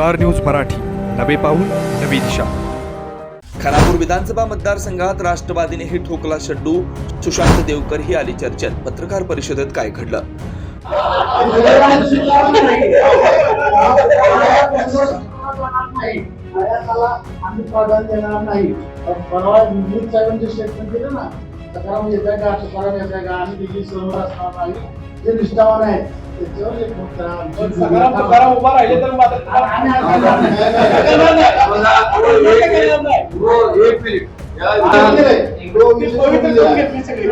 Star news Marathi. नवे पाऊल नवी दिशा. खानापूर विधानसभा मतदारसंघात राष्ट्रवादीनेही ठोकला शड्डू. सुशांत देवकर ही आली चर्चेत. पत्रकार परिषदेत काय घडलं? आम्ही प्राधान्य देणार नाही. पण परवा विद्युत साहेबांचे स्टेटमेंट दिलं ना सकाराम येत आहे का सकाराम येत आहे का आम्ही देखील सर्व असणार नाही जे निष्ठावान आहेत त्याच्यावर एक मत करा. आमची सकाराम तुकाराम उभा राहिले तर मात्र आणि- एक मिनिट पवित्र. घेतली सगळी.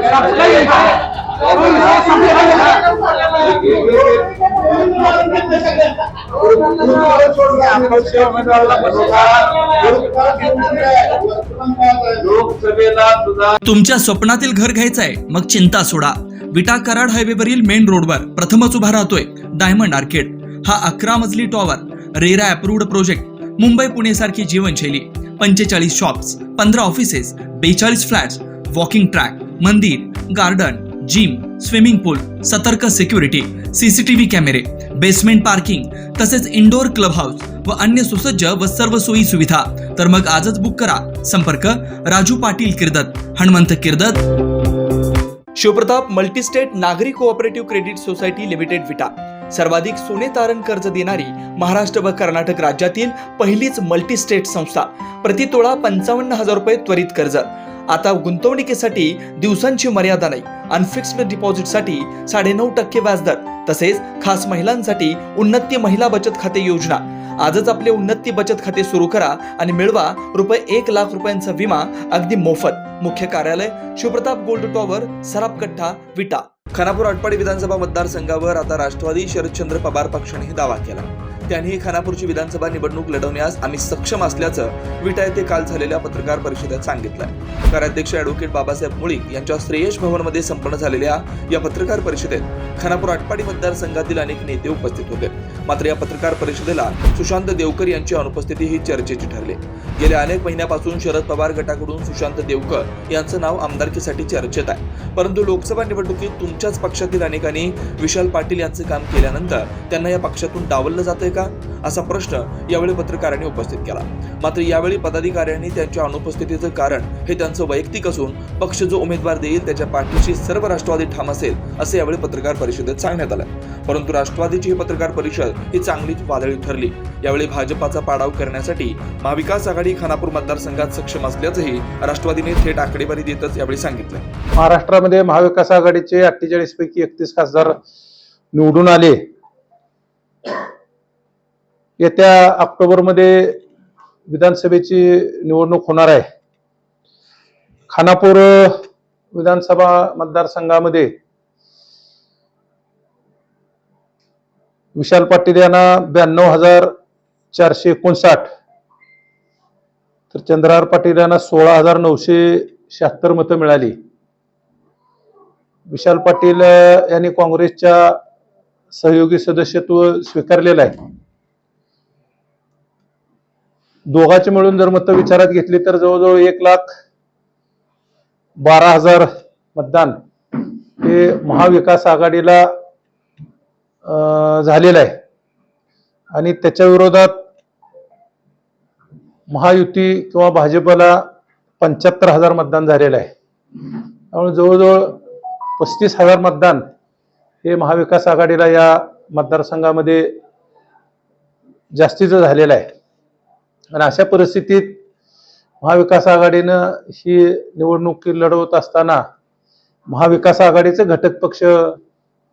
तुमच्या स्वप्नातील घर घ्यायचंय मग चिंता सोडा. विटा कराड हायवेवरील मेन रोडवर प्रथमच उभा राहतोय डायमंड आर्केड. हा अकरा मजली tower RERA approved project Mumbai Pune सारखी जीवनशैली पंचेचाळीस शॉप्स पंधरा ऑफिसेस बेचाळीस फ्लॅट्स वॉकिंग ट्रॅक मंदिर गार्डन जिम स्विमिंग पूल सतर्क सिक्युरिटी सीसीटीव्ही कॅमेरे बेसमेंट पार्किंग तसेच इंडोर क्लब हाऊस व अन्य सुसज्ज व सर्व सोयी सुविधा. तर मग आजच बुक करा. संपर्क राजू पाटील किर्दत हनुमंत किर्दत. शिवप्रताप मल्टीस्टेट नागरी cooperative credit society limited Vita. सर्वाधिक सोने तारण कर्ज देणारी महाराष्ट्र व कर्नाटक राज्यातील पहिलीच मल्टीस्टेट संस्था. प्रतितोळा पंचावन्न हजार रुपये त्वरित कर्ज. आता गुंतवणुकीसाठी दिवसांची मर्यादा नाही. अनफिक्स्ड डिपॉझिटसाठी साडेनऊ टक्के व्याजदर तसेच खास महिलांसाठी उन्नती महिला बचत खाते योजना. आजच आपले उन्नती बचत खाते सुरू करा आणि मिळवा रुपये एक लाख रुपयांचा विमा अगदी मोफत. मुख्य कार्यालय शिवप्रताप गोल्ड टॉवर सरापकट्टा विटा. खानापूर आटपाडी विधानसभा मतदारसंघावर आता राष्ट्रवादी शरदचंद्र पवार पक्षाने दावा केला. त्यांनी खानापूरची विधानसभा निवडणूक लढवण्यास आम्ही सक्षम असल्याचं विटा येथे काल झालेल्या पत्रकार परिषदेत सांगितलं कार्याध्यक्ष अॅडव्होकेट बाबासाहेब मुळीक यांच्या श्रेयश भवनमध्ये संपन्न झालेल्या या पत्रकार परिषदेत खानापूर आटपाडी मतदारसंघातील अनेक नेते उपस्थित होते. मात्र या पत्रकार परिषदेला सुशांत देवकर यांची अनुपस्थिती ही चर्चेची ठरली. गेल्या अनेक महिन्यापासून शरद पवार गटाकडून सुशांत देवकर यांचं नाव आमदारकीसाठी चर्चेत आहे. परंतु लोकसभा निवडणुकीत तुमच्याच पक्षातील अनेकांनी विशाल पाटील यांचं काम केल्यानंतर त्यांना या पक्षातून डावललं जातंय का? असा प्रश्न यावेळी पत्रकारांनी उपस्थित केला. मात्र यावेळी पदाधिकाऱ्यांनी त्यांच्या अनुपस्थितीचं कारण हे त्यांचं वैयक्तिक असून पक्ष जो उमेदवार देईल त्याच्या पाठीशी सर्व राष्ट्रवादी ठाम असेल असं यावेळी पत्रकार परिषदेत सांगण्यात आलं. परंतु राष्ट्रवादीची ही पत्रकार परिषद ही चांगलीच वादळी ठरली. यावेळी भाजपाचा पाडाव करण्यासाठी महाविकास आघाडी खानापूर मतदारसंघात सक्षम असल्याचंही राष्ट्रवादीने थेट आकडेवारी देतच यावेळी सांगितलं. महाराष्ट्रामध्ये महाविकास आघाडीचे अठ्ठेचाळीस पैकी एकतीस खासदार निवडून आले. येत्या ऑक्टोबरमध्ये विधानसभेची निवडणूक होणार आहे. खानापूर विधानसभा मतदारसंघामध्ये विशाल पाटील यांना ब्याण्णव हजार चारशे एकोणसाठ तर चंद्रहार पाटील यांना सोळा हजार नऊशे शहात्तर मतं मिळाली. विशाल पाटील यांनी काँग्रेसच्या सहयोगी सदस्यत्व स्वीकारलेलं आहे. दोघांचे मिळून जर मतं विचारात घेतली तर जवळजवळ एक लाख बारा हजार मतदान हे महाविकास आघाडीला झालेलं आहे. आणि त्याच्या विरोधात महायुती किंवा भाजपला पंच्याहत्तर हजार मतदान झालेलं आहे. त्यामुळे जवळजवळ पस्तीस हजार मतदान हे महाविकास आघाडीला या मतदारसंघामध्ये जास्तीचं झालेलं आहे. आणि अशा परिस्थितीत महाविकास आघाडीनं ही निवडणूक लढवत असताना महाविकास आघाडीचे घटक पक्ष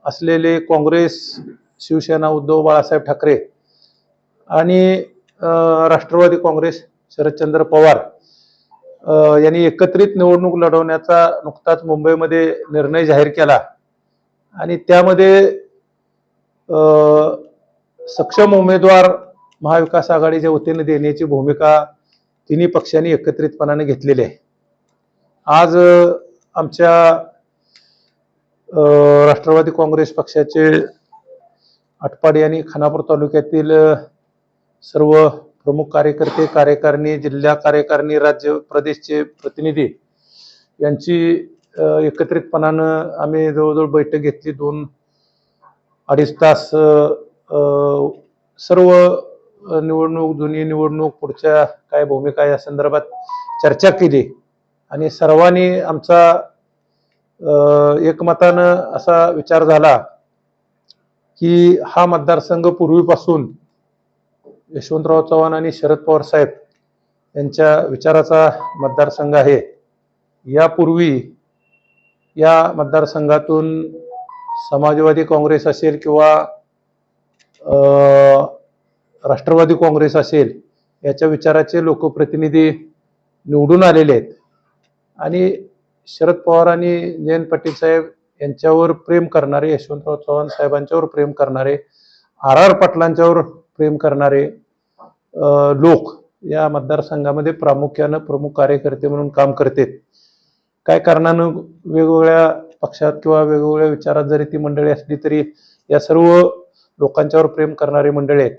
असलेले काँग्रेस शिवसेना उद्धव बाळासाहेब ठाकरे आणि राष्ट्रवादी काँग्रेस शरदचंद्र पवार यांनी एकत्रित निवडणूक लढवण्याचा नुकताच मुंबईमध्ये निर्णय जाहीर केला. आणि त्यामध्ये सक्षम उमेदवार महाविकास आघाडीच्या वतीने देण्याची भूमिका तिन्ही पक्षांनी एकत्रितपणाने घेतलेली आहे. आज आमच्या राष्ट्रवादी काँग्रेस पक्षाचे आटपाडी आणि खानापूर तालुक्यातील सर्व प्रमुख कार्यकर्ते कार्यकारिणी जिल्हा कार्यकारिणी राज्य प्रदेशचे प्रतिनिधी यांची एकत्रितपणानं आम्ही जवळजवळ बैठक घेतली. दोन अडीच तास सर्व निवडणूक जुनी निवडणूक पुढच्या काय भूमिका या संदर्भात चर्चा केली. आणि सर्वांनी आमचा एकमतानं असा विचार झाला की हा मतदारसंघ पूर्वीपासून यशवंतराव चव्हाण आणि शरद पवार साहेब यांच्या विचाराचा मतदारसंघ आहे. यापूर्वी या मतदारसंघातून समाजवादी काँग्रेस असेल किंवा राष्ट्रवादी काँग्रेस असेल याच्या विचाराचे लोकप्रतिनिधी निवडून आलेले आहेत. आणि शरद पवार आणि जयंत पाटील साहेब यांच्यावर प्रेम करणारे यशवंतराव चव्हाण साहेबांच्यावर प्रेम करणारे आर आर पाटलांच्यावर प्रेम करणारे लोक या मतदारसंघामध्ये प्रामुख्यानं प्रमुख कार्यकर्ते म्हणून काम करतात. काय कारणानं वेगवेगळ्या पक्षात किंवा वेगवेगळ्या विचारात जरी ती मंडळी असली तरी या सर्व लोकांच्यावर प्रेम करणारी मंडळी आहेत.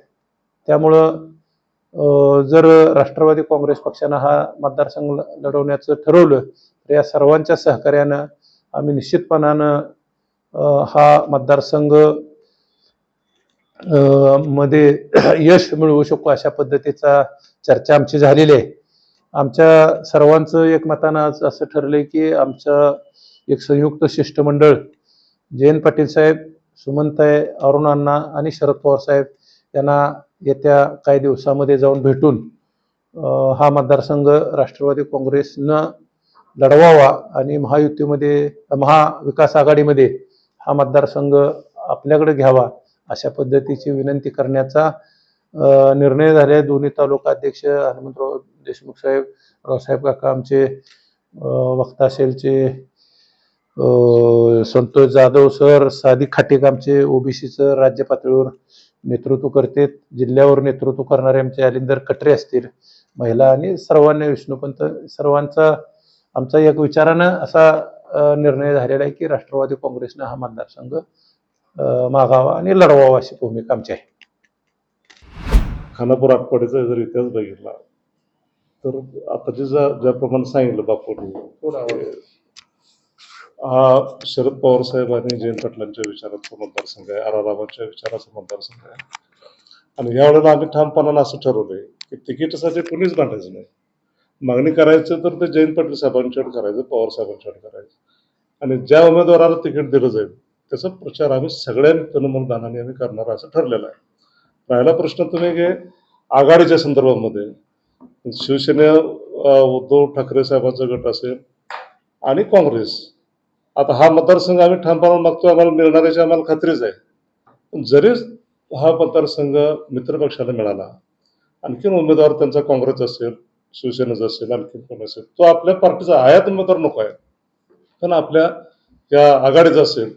त्यामुळं जर राष्ट्रवादी काँग्रेस पक्षानं हा मतदारसंघ लढवण्याचं ठरवलं तर या सर्वांच्या सहकार्यानं आम्ही निश्चितपणानं हा मतदारसंघमध्ये यश मिळवू शकू अशा पद्धतीचा चर्चा आमची झालेली आहे. आमच्या सर्वांचं एकमतानं आज असं ठरलंय की आमचं एक संयुक्त शिष्टमंडळ जयंत पाटील साहेब सुमंत आहे अरुणांना आणि शरद पवार साहेब यांना येत्या काही दिवसामध्ये जाऊन भेटून हा मतदारसंघ राष्ट्रवादी काँग्रेसनं लढवावा आणि महायुतीमध्ये महाविकास आघाडीमध्ये हा मतदारसंघ आपल्याकडे घ्यावा अशा पद्धतीची विनंती करण्याचा निर्णय झाले दोन्ही तालुका अध्यक्ष हनुमंतराव देशमुख साहेब रावसाहेब काका आमचे अ, वक्ता सेलचे संतोष जाधव सर सादिक खाटेक आमचे ओबीसीचं राज्य पातळीवर नेतृत्व करते जिल्ह्यावर नेतृत्व करणारे आमचे अलिंदर कटरे असतील महिला आणि सर्वांनी विष्णुपंत सर्वांचा आमचा एक विचारानं असा निर्णय झालेला आहे की राष्ट्रवादी काँग्रेसनं हा मतदारसंघ मागावा आणि लढवावा अशी भूमिका आमची आहे. खानापूर आटपाडीचा जर इतिहास बघितला तर आता जे ज्या ज्याप्रमाणे सांगितलं बापूंनी हा शरद पवार साहेब आणि जयंत पाटलांच्या विचाराचा मतदारसंघ आहे आरारामांच्या विचाराचा मतदारसंघ आहे. आणि यावेळेला आम्ही ठामपणानं असं ठरवलंय की तिकीटासाठी कुणीच भांडायचं नाही. मागणी करायचं तर ते जयंत पाटील साहेबांच्याकडे करायचं पवार साहेबांच्याकडे करायचं. आणि ज्या उमेदवाराला तिकीट दिलं जाईल त्याचा प्रचार आम्ही सगळ्यांनी तनुमनदानाने आम्ही करणार असं ठरलेलं आहे. राहिला प्रश्न तुम्ही घे आघाडीच्या संदर्भामध्ये शिवसेना उद्धव ठाकरे साहेबांचा गट असेल आणि काँग्रेस आता हा मतदारसंघ आम्ही ठामपणे मागतो आम्हाला मिळणाऱ्याची आम्हाला खात्रीच आहे. जरी हा मतदारसंघ मित्रपक्षाला मिळाला आणखीन उमेदवार त्यांचा काँग्रेस असेल शिवसेनेचा असेल आणखीन कोण असेल तो आपल्या पार्टीचा आयात उमेदवार नको आहे. पण आपल्या या आघाडीचा असेल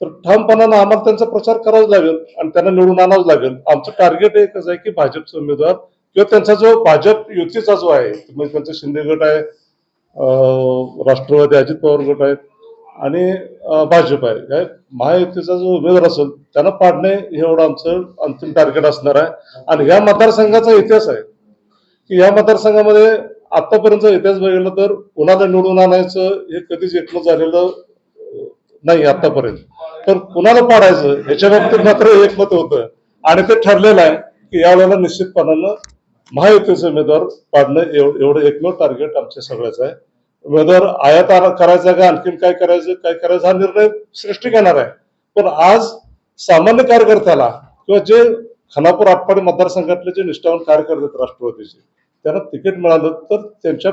तर ठामपणानं आम्हाला त्यांचा प्रचार करावाच लागेल आणि त्यांना निवडून आणावंच लागेल. आमचं टार्गेट एकच आहे की भाजपचा उमेदवार किंवा त्यांचा जो भाजप युतीचा जो आहे म्हणजे त्यांचा शिंदे गट आहे राष्ट्रवादी अजित पवार गट आहेत आणि भाजप आहे. काय? महायुतीचा जो उमेदवार असेल त्यांना पाडणे हे एवढं आमचं अंतिम टार्गेट असणार आहे. आणि या मतदारसंघाचा इतिहास आहे की या मतदारसंघामध्ये आतापर्यंतचा इतिहास बघितला तर कुणाला निवडून आणायचं हे कधीच एकलं झालेलं नाही आतापर्यंत. तर कुणाला पाडायचं ह्याच्या बाबतीत मात्र एकमत होतं. आणि ते ठरलेलं आहे की यावेळेला निश्चितपणानं महायुतीचे उमेदवार पाडणं एव- एवढं एकमेव टार्गेट आमच्या सगळ्याचं आहे. उमेदवार आयात करायचा का? आणखीन काय करायचं? काय करायचं? हा निर्णय सृष्टी घेणार आहे. पण आज सामान्य कार्यकर्त्याला किंवा जे खानापूर आटपाडी मतदारसंघातले जे निष्ठावान कार्यकर्ते आहेत राष्ट्रवादीचे त्यांना तिकीट मिळालं तर त्यांच्या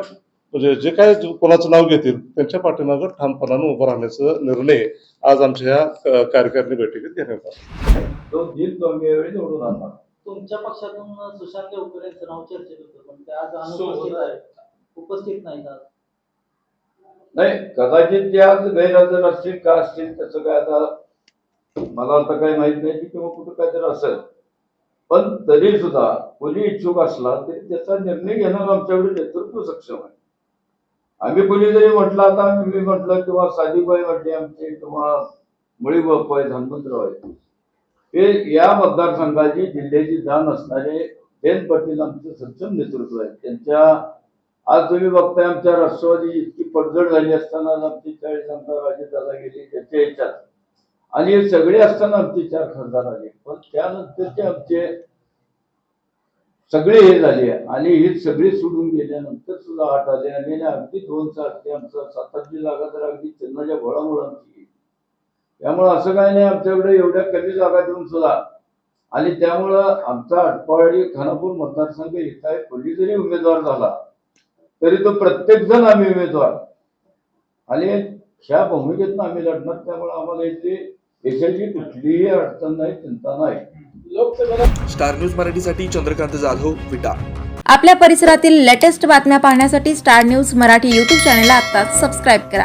म्हणजे जे काय जो- कोणाचं नाव घेतील त्यांच्या पाठीमागं ठामपणानं उभं राहण्याचा निर्णय आज आमच्या ह्या कार्यकारिणी बैठकीत घेण्यात आला. तुमच्या पक्षातून सुशांत देवकर यांचं नाही कदाचित ते आज गैरहजर असतील का असतील त्याचं काय आता मला आता काही माहीत नाही की किंवा कुठं काहीतरी असेल. पण तरी सुद्धा कोणी इच्छुक असला तरी त्याचा निर्णय घेणार आमच्याकडे नेतृत्व सक्षम आहे. आम्ही कोणी जरी म्हटलं आता मी म्हटलं किंवा साधीबाई म्हटली आमचे किंवा मुळी बाप्पा आहेत हनुमंतराव आहे. हे या मतदारसंघाची जिल्ह्याची जाण असणारे जयंत पाटील आमचे सक्षम नेतृत्व आहे. त्यांच्या आज तुम्ही बघताय आमच्या राष्ट्रवादी इतकी पडझड झाली असताना आमची चाळीस आमदार दादा गेली त्याच्या याच्यात. आणि हे सगळे असताना आमचे चार खासदार आले. पण त्यानंतरचे आमचे सगळे हे झाले. आणि हे सगळे सोडून गेल्यानंतर सुद्धा आठ आले. आणि अगदी दोन सात आमचं सातारची जागा तर अगदी चिन्हाच्या घोळामुळे आमची गेली. त्यामुळं असं काही नाही आमच्याकडे एवढ्या कमी जागा देऊन सुद्धा. आणि त्यामुळं आमचा अटपाळी खानापूर मतदारसंघ येत आहे कोणी जरी उमेदवार झाला. तरी तो प्रत्येक जण आम्ही उमेदवार. आणि ह्या भूमिकेतनं आम्ही लढणार त्यामुळे आम्हाला इथे देशाची कुठलीही अडचण नाही चिंता नाही. लोकसभेला स्टार न्यूज मराठीसाठी चंद्रकांत जाधव विटा. आपल्या परिसरातील लेटेस्ट बातम्या पाहण्यासाठी स्टार न्यूज मराठी यूट्यूब चॅनलला आत्ताच सबस्क्राईब करा.